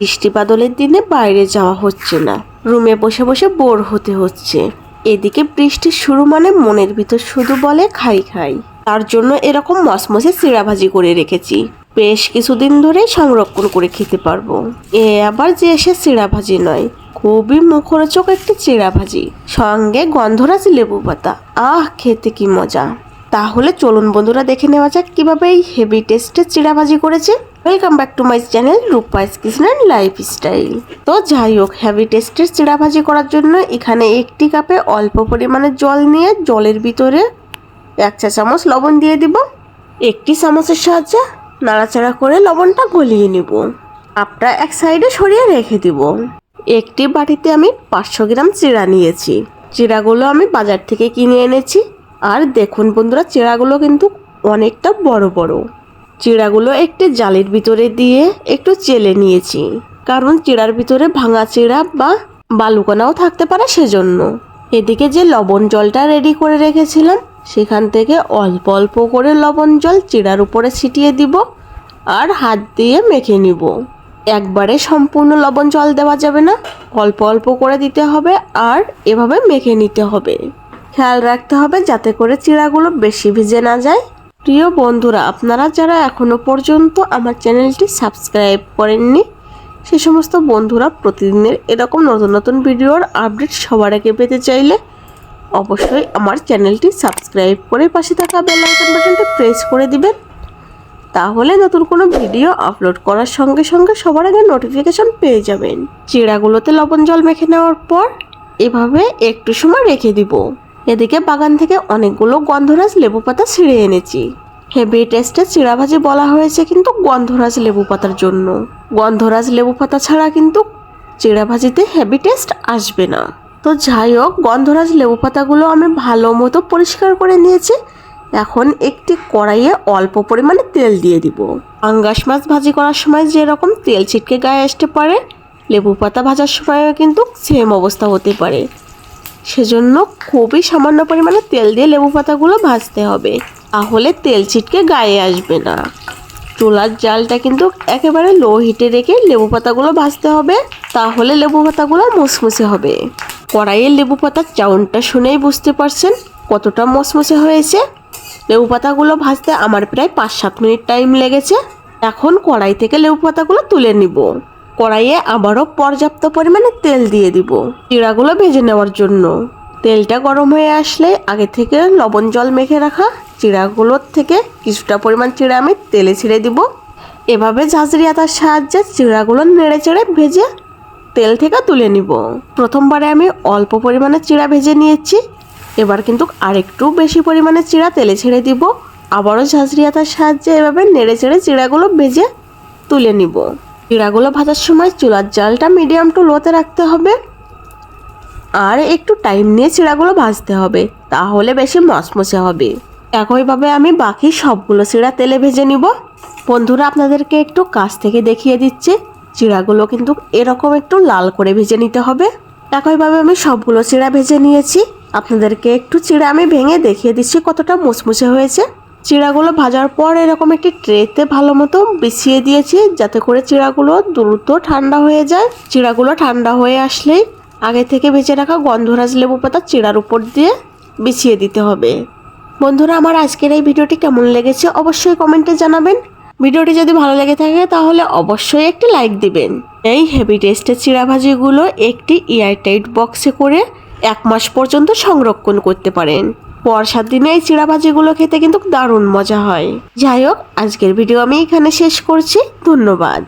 বৃষ্টি বাদলের দিনে বাইরে যাওয়া হচ্ছে না। রুমে বসে বসে বোর হতে হচ্ছে। এদিকে বৃষ্টির শুরু মানে মনের ভিতর শুধু বলে খাই খাই। তার জন্য এরকম মসমসে ভাজি করে রেখেছি। বেশ কিছুদিন ধরে সংরক্ষণ করে খেতে পারব। এ আবার যে এসে ভাজি নয়, খুবই মুখরোচক একটি ভাজি সঙ্গে গন্ধরাজ লেবু পাতা আহ, খেতে কি মজা। তাহলে চলুন বন্ধুরা দেখে নেওয়া যাক কীভাবে এই হেভি টেস্টের ভাজি করেছে। Welcome back to my channel Rupai's kitchen lifestyle তো যাই হোক হেভি টেস্টের চিড়া ভাজি করার জন্য এখানে একটি কাপে অল্প পরিমাণে জল নিয়ে জলের ভিতরে এক চা চামচ লবণ দিয়ে দিব। একটি চামচের সাহায্যে নাড়াচাড়া করে লবণটা গলিয়ে নিব। আপটা এক সাইডে সরিয়ে রেখে দিব। একটি বাটিতে আমি পাঁচশো গ্রাম চিড়া নিয়েছি। চিড়াগুলো আমি বাজার থেকে কিনে এনেছি। আর দেখুন বন্ধুরা চিড়াগুলো কিন্তু অনেকটা বড় বড়। চিড়াগুলো একটি জালের ভিতরে দিয়ে একটু চেলে নিয়েছি। কারণ চিড়ার ভিতরে ভাঙা চিড়া বা বালুকণাও থাকতে পারে সেজন্য। এদিকে যে লবণ জলটা রেডি করে রেখেছিলাম, সেখান থেকে অল্প অল্প করে লবণ জল চিড়ার উপরে ছিটিয়ে দিব আর হাত দিয়ে মেখে নিব। একবারে সম্পূর্ণ লবণ জল দেওয়া যাবে না। অল্প অল্প করে দিতে হবে আর এভাবে মেখে নিতে হবে। খেয়াল রাখতে হবে যাতে করে চিড়াগুলো বেশি ভিজে না যায়। প্রিয় বন্ধুরা, আপনারা যারা এখনও পর্যন্ত আমার চ্যানেলটি সাবস্ক্রাইব করেননি, সে সমস্ত বন্ধুরা প্রতিদিনের এরকম নতুন নতুন ভিডিওর আপডেট সবার আগে পেতে চাইলে অবশ্যই আমার চ্যানেলটি সাবস্ক্রাইব করে পাশে থাকা বেল আইকন বাটনটি প্রেস করে দিবেন। তাহলে নতুন কোনো ভিডিও আপলোড করার সঙ্গে সঙ্গে সবার আগে নোটিফিকেশন পেয়ে যাবেন। চিড়াগুলোতে লবণ জল মেখে নেওয়ার পর এভাবে একটু সময় রেখে দিব। এদিকে বাগান থেকে অনেকগুলো গন্ধরাজ লেবু পাতা ছিঁড়ে এনেছি। হেভি টেস্টে চিড়া ভাজি বলা হয়েছে কিন্তু গন্ধরাজ লেবু পাতার জন্য। গন্ধরাজ লেবু পাতা ছাড়া কিন্তু চিড়া ভাজিতে হেভি টেস্ট আসবে না। তো যাই হোক, গন্ধরাজ লেবু পাতাগুলো আমি ভালো মতো পরিষ্কার করে নিয়েছি। এখন একটি কড়াইয়ে অল্প পরিমাণে তেল দিয়ে দিব। আঙ্গাস মাছ ভাজি করার সময় যেরকম তেল ছিটকে গায়ে আসতে পারে লেবু পাতা ভাজার সময়ও কিন্তু সেম অবস্থা হতে পারে। সেজন্য খুবই সামান্য পরিমাণে তেল দিয়ে লেবু পাতাগুলো ভাজতে হবে। তাহলে তেল ছিটকে গায়ে আসবে না। চুলার জালটা কিন্তু একেবারে লো হিটে রেখে লেবু পাতাগুলো ভাজতে হবে। তাহলে লেবু পাতাগুলো মুসমুসে হবে। কড়াইয়ের লেবু পাতার চাউনটা শুনেই বুঝতে পারছেন কতটা মসমসে হয়েছে। লেবু পাতাগুলো ভাজতে আমার প্রায় পাঁচ সাত মিনিট টাইম লেগেছে। এখন কড়াই থেকে লেবু পাতাগুলো তুলে নিব। কড়াইয়ে আবারও পর্যাপ্ত পরিমাণে তেল দিয়ে দিব। চিড়াগুলো ভেজে নেওয়ার জন্য। তেলটা গরম হয়ে আসলে আগে থেকে লবণ জল মেখে রাখা চিড়াগুলোর থেকে কিছুটা পরিমাণ চিড়া আমি তেলে ছেড়ে দিব। এভাবে ঝাঁঝরি আতার সাহায্যে চিড়াগুলো নেড়ে চেড়ে ভেজে তেল থেকে তুলে নিব। প্রথমবারে আমি অল্প পরিমাণে চিড়া ভেজে নিয়েছি। এবার কিন্তু আরেকটু বেশি পরিমাণে চিড়া তেলে ছেড়ে দিব। আবারও ঝাঁঝরি আতার সাহায্যে এভাবে নেড়ে চেড়ে চিড়াগুলো ভেজে তুলে নিব। চিড়াগুলো ভাজার সময় চুলার জালটা মিডিয়াম টু লোতে রাখতে হবে। আর একটু টাইম নিয়ে চিড়াগুলো ভাজতে হবে, তাহলে বেশি মচমচে হবে। একইভাবে আমি বাকি সবগুলো চিড়া তেলে ভেজে নিব। বন্ধুরা, আপনাদেরকে একটু কাছ থেকে দেখিয়ে দিচ্ছি, চিড়াগুলো কিন্তু এরকম একটু লাল করে ভেজে নিতে হবে। একইভাবে আমি সবগুলো চিড়া ভেজে নিয়েছি। আপনাদেরকে একটু চিড়া আমি ভেঙে দেখিয়ে দিচ্ছি কতটা মুচমুচে হয়েছে। চিড়াগুলো ভাজার পর এরকম একটি ট্রেতে ভালো মতো বিছিয়ে দিয়েছি, যাতে করে চিড়াগুলো দ্রুত ঠান্ডা হয়ে যায়। চিড়াগুলো ঠান্ডা হয়ে আসলেই আগে থেকে বেঁচে রাখা গন্ধরাজ লেবু পাতা চিড়ার উপর দিয়ে বিছিয়ে দিতে হবে। বন্ধুরা, আমার আজকের এই ভিডিওটি কেমন লেগেছে অবশ্যই কমেন্টে জানাবেন। ভিডিওটি যদি ভালো লেগে থাকে, তাহলে অবশ্যই একটি লাইক দিবেন। এই হেভি টেস্টের চিড়া ভাজিগুলো একটি এয়ারটাইট বক্সে করে এক মাস পর্যন্ত সংরক্ষণ করতে পারেন। বর্ষার দিনে এই চিড়া ভাজিগুলো খেতে কিন্তু দারুণ মজা হয়। যাই হোক, আজকের ভিডিও আমি এখানে শেষ করছি। ধন্যবাদ।